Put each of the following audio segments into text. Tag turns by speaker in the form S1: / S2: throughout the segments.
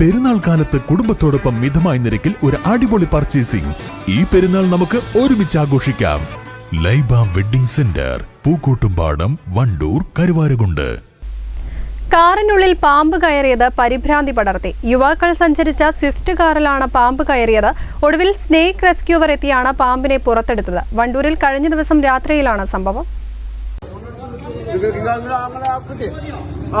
S1: പെരുന്നാൾ കാലത്ത് കുടുംബത്തോടൊപ്പം മിതമായ നിരക്കിൽ ഒരു അടിപൊളി പർച്ചേസിംഗ് ഈ പെരുന്നാൾ നമുക്ക് ഒരുമിച്ച് ആഘോഷിക്കാം ലൈബ വെഡിംഗ് സെന്റർ പൂക്കോട്ടുംപാടം വണ്ടൂർ കരുവാരകുണ്ട്
S2: കാറിനുള്ളിൽ പാമ്പ് കയറിയത് പരിഭ്രാന്തി പടർത്തി യുവാക്കൾ സഞ്ചരിച്ച സ്വിഫ്റ്റ് കാറിലാണ് പാമ്പ് കയറിയത് ഒടുവിൽ സ്നേക്ക് റെസ്ക്യൂവർ എത്തിയാണ് പാമ്പിനെ പുറത്തെടുത്തത് വണ്ടൂരിൽ കഴിഞ്ഞ ദിവസം രാത്രിയിലാണ് സംഭവം
S3: ആ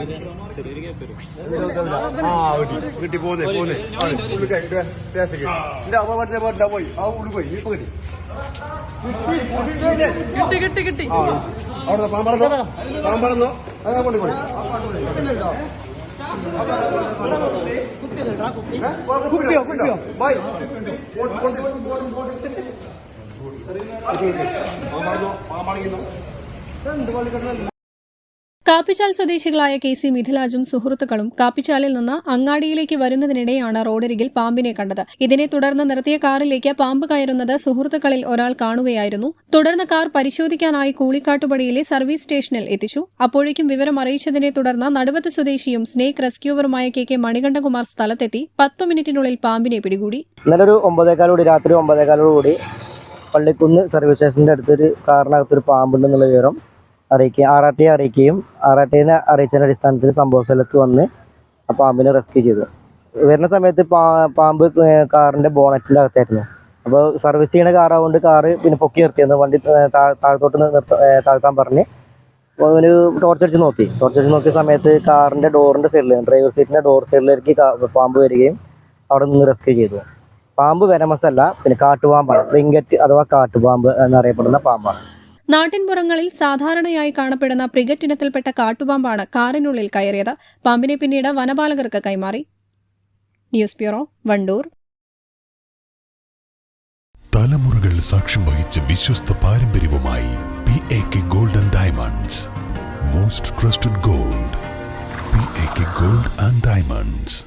S3: ആ കിട്ടി ഔ ഔ ആ കിട്ടി. ആ കിട്ടി കിട്ടി പോന്നെ. പോന്നെ എന്റെ അമ്മ പറഞ്ഞ പറ്റ പോയി. ആ ഉള്ളു പോയി. ഇപ്പൊ കിട്ടി. കിട്ടി കിട്ടി കിട്ടി അവിടെ പാമ്പറന്നോ പാമ്പറന്നോ അതാ കൊണ്ട് പോയി. കുട്ടിയോ കുട്ടിയോ ബൈ. പാമ്പറന്നോ പാമ്പറങ്ങിന്നോ
S2: കാപ്പിച്ചാൽ സ്വദേശികളായ കെ സി മിഥിലാജും സുഹൃത്തുക്കളും കാപ്പിച്ചാലിൽ നിന്ന് അങ്ങാടിയിലേക്ക് വരുന്നതിനിടെയാണ് റോഡരികിൽ പാമ്പിനെ കണ്ടത്. ഇതിനെ തുടർന്ന് നിർത്തിയ കാറിലേക്ക് പാമ്പ് കയറുന്നത് സുഹൃത്തുക്കളിൽ ഒരാൾ കാണുകയായിരുന്നു. തുടർന്ന് കാർ പരിശോധിക്കാനായി കൂളിക്കാട്ടുപടിയിലെ സർവീസ് സ്റ്റേഷനിൽ എത്തിച്ചു. അപ്പോഴേക്കും വിവരം അറിയിച്ചതിനെ തുടർന്ന് നടുവത്ത് സ്വദേശിയും സ്നേക്ക് റെസ്ക്യൂവറുമായ കെ കെ മണികണ്ഠകുമാർ സ്ഥലത്തെത്തി. പത്തു മിനിറ്റിനുള്ളിൽ പാമ്പിനെ പിടികൂടി.
S4: ഇന്നലെ ഒരു ഒമ്പതേകാലോടി രാത്രി ഒമ്പതേകാലോടുകൂടി പള്ളിക്കുന്ന് സർവീസ് സ്റ്റേഷന്റെ അടുത്തൊരു കാറിനകത്തൊരു പാമ്പുണ്ടെന്നുള്ള വിവരം അറിയിക്കുക ആർ ആർ ടി അറിയിക്കുകയും ആർ ആർ ടിനെ അറിയിച്ചതിന്റെ അടിസ്ഥാനത്തിൽ സംഭവ സ്ഥലത്ത് വന്ന് ആ പാമ്പിനെ റെസ്ക്യൂ ചെയ്തു. വരുന്ന സമയത്ത് പാ പാമ്പ് കാറിന്റെ ബോണറ്റിന്റെ അകത്തായിരുന്നു. അപ്പോൾ സർവീസ് ചെയ്യുന്ന കാറായതുകൊണ്ട് കാറ് പിന്നെ പൊക്കി നിർത്തിയെന്ന് വണ്ടി താഴ്ത്തോട്ട് നിർത്ത താഴ്ത്താൻ പറഞ്ഞ് ഒരു ടോർച്ച് അടിച്ച് നോക്കി. ടോർച്ച് അടിച്ച് നോക്കിയ സമയത്ത് കാറിന്റെ ഡോറിന്റെ സൈഡിൽ ഡ്രൈവർ സീറ്റിന്റെ ഡോർ സൈഡിലേക്ക് പാമ്പ് വരികയും അവിടെ നിന്ന് റെസ്ക്യൂ ചെയ്തു. പാമ്പ് വരമസല്ല പിന്നെ കാട്ടുപാമ്പാണ്. റിങ്കറ്റ് അഥവാ കാട്ടുപാമ്പ് എന്നറിയപ്പെടുന്ന പാമ്പാണ്.
S2: നാട്ടിൻപുറങ്ങളിൽ സാധാരണയായി കാണപ്പെടുന്ന പ്രിഗറ്റിനത്തിൽപ്പെട്ട കാട്ടുപാമ്പാണ് കാറിനുള്ളിൽ കയറിയത്. പാമ്പിനെ പിന്നീട് വനപാലകർക്ക് കൈമാറി. News bureau Wandoor.
S1: തലമുറകൾ സാക്ഷ്യം വഹിച്ച വിശ്വസ്ത പാരമ്പര്യവുമായി P A K gold and diamonds most trusted gold P A K gold and diamonds